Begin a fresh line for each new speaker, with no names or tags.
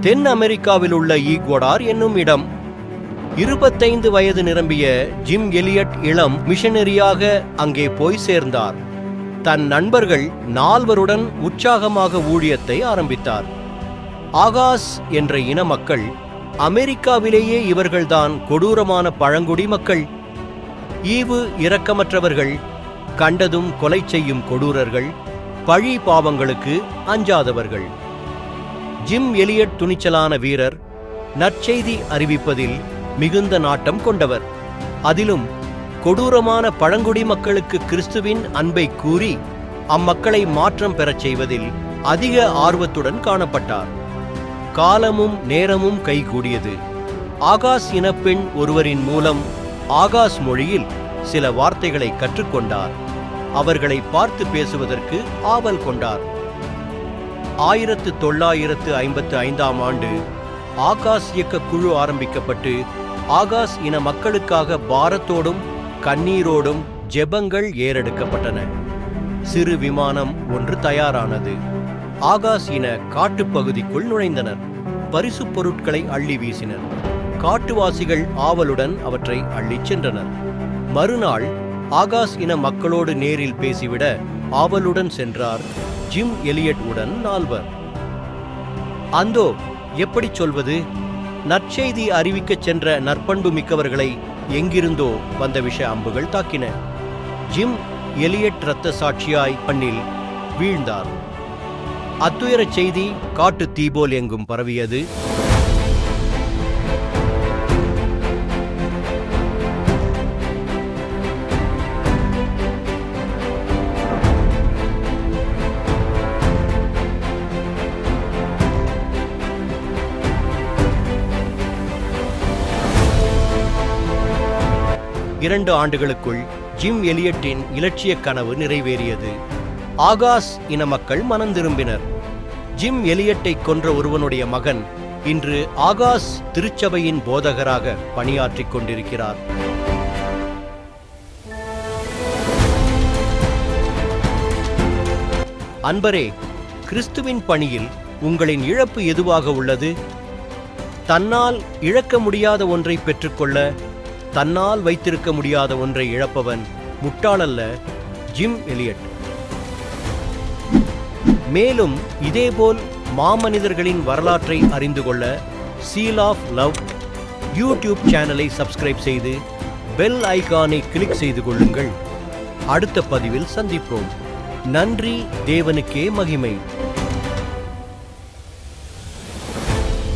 தென் அமெரிக்காவில் உள்ள ஈக்வடார் என்னும் இடம். இருபத்தைந்து வயது நிரம்பிய ஜிம் எலியட் இளம் மிஷனரியாக அங்கே போய் சேர்ந்தார். தன் நண்பர்கள் நால்வருடன் உற்சாகமாக ஊழியத்தை ஆரம்பித்தார். ஆகாஸ் என்ற இன மக்கள் அமெரிக்காவிலேயே இவர்கள்தான் கொடூரமான பழங்குடி மக்கள். ஈவு இரக்கமற்றவர்கள் கண்டதும் கொலை செய்யும் கொடூரர்கள் பழி பாவங்களுக்கு அஞ்சாதவர்கள். ஜிம் எலியட் துணிச்சலான வீரர் நற்செய்தி அறிவிப்பதில் மிகுந்த நாட்டம் கொண்டவர். அதிலும் கொடூரமான பழங்குடி மக்களுக்கு கிறிஸ்துவின் அன்பை கூறி அம்மக்களை மாற்றம் பெறச் செய்வதில் அதிக ஆர்வத்துடன் காணப்பட்டார். காலமும் நேரமும் கைகூடியது. ஆகாஷ் இனப்பெண் ஒருவரின் மூலம் ஆகாஷ் மொழியில் சில வார்த்தைகளை கற்றுக்கொண்டார். அவர்களை பார்த்து பேசுவதற்கு ஆவல் கொண்டார். ஆயிரத்து தொள்ளாயிரத்து ஐம்பத்து ஐந்தாம் ஆண்டு ஆகாஸ் இயக்க குழு ஆரம்பிக்கப்பட்டு ஆகாஸ் இன மக்களுக்காக பாரத்தோடும் கண்ணீரோடும் ஜெபங்கள் ஏறெடுக்கப்பட்டன. சிறு விமானம் ஒன்று தயாரானது. ஆகாஸ் இன காட்டுப்பகுதிக்குள் நுழைந்தனர். பரிசுப் பொருட்களை அள்ளி வீசினர். காட்டுவாசிகள் ஆவலுடன் அவற்றை அள்ளிச் சென்றனர். மறுநாள் ஆகாஸ் இன மக்களோடு நேரில் பேசிவிட ஆவலுடன் சென்றார் ஜிம் எலியட் உடன் நால்வர். அந்தோ எப்படி சொல்வது? நற்செய்தி அறிவிக்கச் சென்ற நற்பண்பு மிக்கவர்களை எங்கிருந்தோ வந்த விஷ அம்புகள் தாக்கின. ஜிம் எலியட் இரத்த சாட்சியாய் பண்ணில் வீழ்ந்தார். அத்துயரச் செய்தி காட்டு தீபோல் எங்கும் பரவியது. இரண்டு ஆண்டுகளுக்குள் ஜிம் எலியட்டின் இலட்சிய கனவு நிறைவேறியது. ஆகாஸ் இன மக்கள் மனம் திரும்பினர். ஜிம் எலியட்டை கொன்ற ஒருவனுடைய மகன் இன்று ஆகாஷ் திருச்சபையின் போதகராக பணியாற்றிக் கொண்டிருக்கிறார். அன்பரே கிறிஸ்துவின் பணியில் உங்களின் இழப்பு எதுவாக உள்ளது? தன்னால் இழக்க முடியாத ஒன்றை பெற்றுக்கொள்ள தன்னால் வைத்திருக்க முடியாத ஒன்றை இழப்பவன் முட்டாளல்ல ஜிம் எலியட். மேலும் இதேபோல் மாமனிதர்களின் வரலாற்றை அறிந்து கொள்ள சீல் ஆஃப் லவ் யூடியூப் சேனலை சப்ஸ்கிரைப் செய்து பெல் ஐகானை கிளிக் செய்து கொள்ளுங்கள். அடுத்த பதிவில் சந்திப்போம். நன்றி தேவனுக்கே மகிமை.